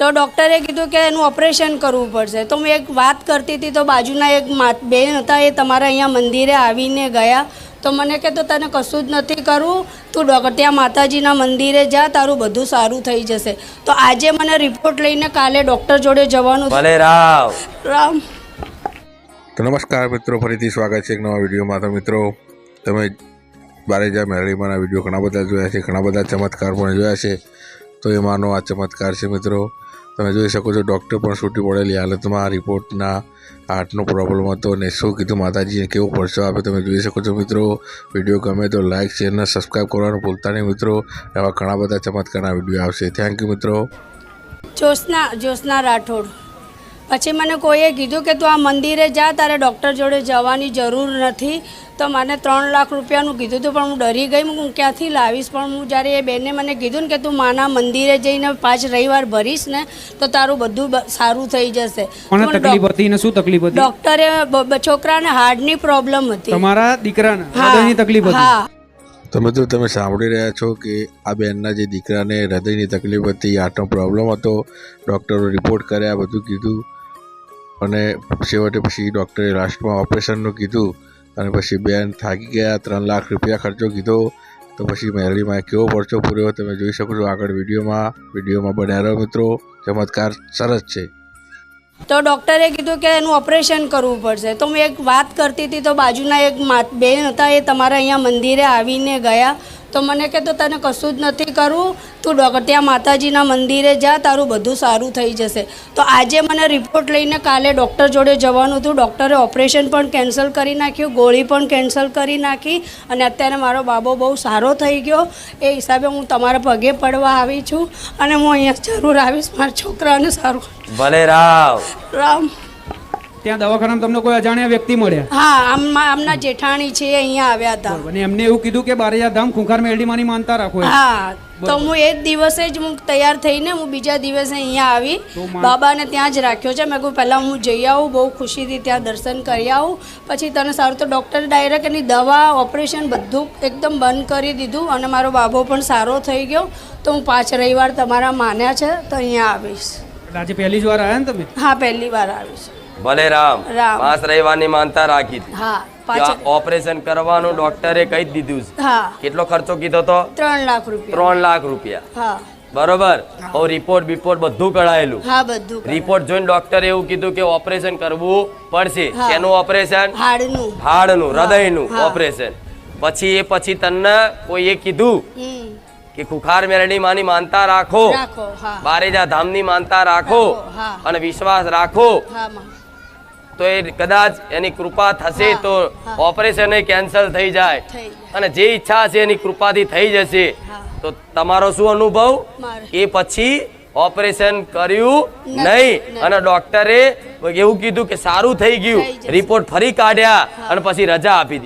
તો ડૉક્ટરે કીધું કે એનું ઓપરેશન કરવું પડશે. તો મેં એક વાત કરતી હતી તો બાજુના એક બેન હતા એ તમારા અહીંયા મંદિરે આવીને ગયા. તો મને કે તો તને કશું જ નથી કરવું? તું ડૉક્ટર ત્યાં માતાજીના મંદિરે જા તારું બધું સારું થઈ જશે. તો આજે મને રિપોર્ટ લઈને કાલે ડૉક્ટર જોડે જવાનું ભલે રામ રામ. તો નમસ્કાર મિત્રો ફરીથી સ્વાગત છે એક નવા વિડીયોમાં. તો મિત્રો તમે બારેજા મેરળીમાંના વીડિયો ઘણા બધા જોયા છે ઘણા બધા ચમત્કાર પણ જોયા છે. તો એમાંનો આ ચમત્કાર છે મિત્રો. તમે જોઈ શકો છો ડૉક્ટર પણ છૂટી પડેલી. હાલતમાં આ રિપોર્ટના હાર્ટનો પ્રોબ્લેમ હતો અને શું કીધું માતાજીએ કેવો પડશો આપે તમે જોઈ શકો છો મિત્રો. વીડિયો ગમે તો લાઇક શેર અને સબસ્ક્રાઈબ કરવાનું ભૂલતા નહીં મિત્રો. એવા ઘણા બધા ચમત્કારના વીડિયો આવશે. થેન્ક યુ મિત્રો. જ્યોત્સના જ્યોત્સના રાઠોડ. પછી મને કોઈએ કીધું કે તું આ મંદિરે જા તારે ડૉક્ટર જોડે જવાની જરૂર નથી. તો મને ત્રણ લાખ રૂપિયાનું કીધું હતું પણ હું ડરી ગઈ. હું ક્યાંથી લાવીશ? પણ હું જ્યારે એ બેને મને કીધું ને કે તું માના મંદિરે જઈને પાંચ રવિવાર ભરીશ ને તો તારું બધું સારું થઈ જશે. તકલીફ હતી ને શું તકલીફ હતી? ડૉક્ટરે છોકરાને હાર્ટની પ્રોબ્લેમ હતી. તમારા દીકરાને? હૃદયની તકલીફ હતી? હા. તો મિત્રો તમે સાંભળી રહ્યા છો કે આ બેનના જે દીકરાને હૃદયની તકલીફ હતી હાર્ટનો પ્રોબ્લેમ હતો ડૉક્ટરો રિપોર્ટ કર્યા બધું કીધું. અને છેવટે પછી ડૉક્ટરે લાસ્ટમાં ઓપરેશનનું કીધું અને પછી બેન થાકી ગયા, ત્રણ લાખ રૂપિયા ખર્ચો કીધો. તો પછી મેરડીમાં કેવો પરચો પૂર્યો, તમે જોઈ શકો છો આગળ વિડીયોમાં. વિડીયોમાં બન્યા રહો મિત્રો. ચમત્કાર સરસ છે. તો ડૉક્ટરે કીધું કે એનું ઓપરેશન કરવું પડશે. તો મેં એક વાત કરતી હતી, તો બાજુના એક બેન હતા એ તમારા અહીંયા મંદિરે આવીને ગયા. તો મને કે તો તને કશું જ નથી કરવું તું ડૉક્ટર ત્યાં માતાજીના મંદિરે જા તારું બધું સારું થઈ જશે. તો આજે મને રિપોર્ટ લઈને કાલે ડૉક્ટર જોડે જવાનું હતું. ડૉક્ટરે ઓપરેશન પણ કેન્સલ કરી નાખ્યું ગોળી પણ કેન્સલ કરી નાખી અને અત્યારે મારો બાબો બહુ સારો થઈ ગયો. એ હિસાબે હું તમારા પગે પડવા આવી છું અને હું અહીંયા જરૂર આવીશ મારા છોકરાને સારું ભલે રામ રામ. ત્યાં દવાખાનામાં તમને કોઈ અજાણ્યા વ્યક્તિ મળ્યા? હા આમમાં આમના જેઠાણી છે અહીંયા આવ્યા હતા. અને એમને એવું કીધું કે બારેજા ધામ ખુંખાર મેરડીમાંની માનતા રાખો એમ. હા તો હું એ જ દિવસે જ હું તૈયાર થઈને હું બીજા દિવસે અહીંયા આવી. તો મા- બાબાને ત્યાં જ રાખ્યો છે. મેં કહું પહેલાં હું જઈ આવું બહુ ખુશીથી ત્યાં દર્શન કરી આવું. પછી તને સારું. તો ડૉક્ટરે ડાયરેક્ટ એની દવા ઓપરેશન બધું એકદમ બંધ કરી દીધું અને મારો બાબો પણ સારો થઈ ગયો. તો હું પાંચ રવિવાર તમારા માન્યા છે તો અહીંયા આવીશ. એટલે આજે પહેલી જ વાર આવ્યા ને તમે? હા પહેલી વાર આવીશ. ભલે રામ. પાસ રહેવાની માનતા રાખી હતી. ઓપરેશન કરવાનું ડોક્ટરે કહી દીધું છે. કેટલો ખર્ચો કીધો તો? ત્રણ લાખ રૂપિયા. ત્રણ લાખ રૂપિયા. બરોબર? ઓ રિપોર્ટ બિપોર્ટ બધું કઢાયેલું. હા બધું રિપોર્ટ જોઈને ડોક્ટરે એવું કીધું કે ઓપરેશન કરવું પડશે. એનું ઓપરેશન હાડનું. હાડનું હૃદયનું ઓપરેશન પછી એ પછી તને કોઈએ કીધું કે ખુખાર મેરડી માની માનતા રાખો. બારેજા ધામની માનતા રાખો. અને વિશ્વાસ રાખો. તો એ કદાચ એની કૃપા થશે તો. ઓપરેશન કેન્સલ થઈ જાય. અને જે ઈચ્છા હશે એની કૃપાથી થઈ જશે. તો તમારો શું અનુભવ? એ પછી ઓપરેશન કર્યું નહીં. નહીં. અને ડોક્ટરે એવું કીધું કે સારું થઈ ગયું. રિપોર્ટ ફરી કાઢ્યા અને પછી રજા આપી દીધી.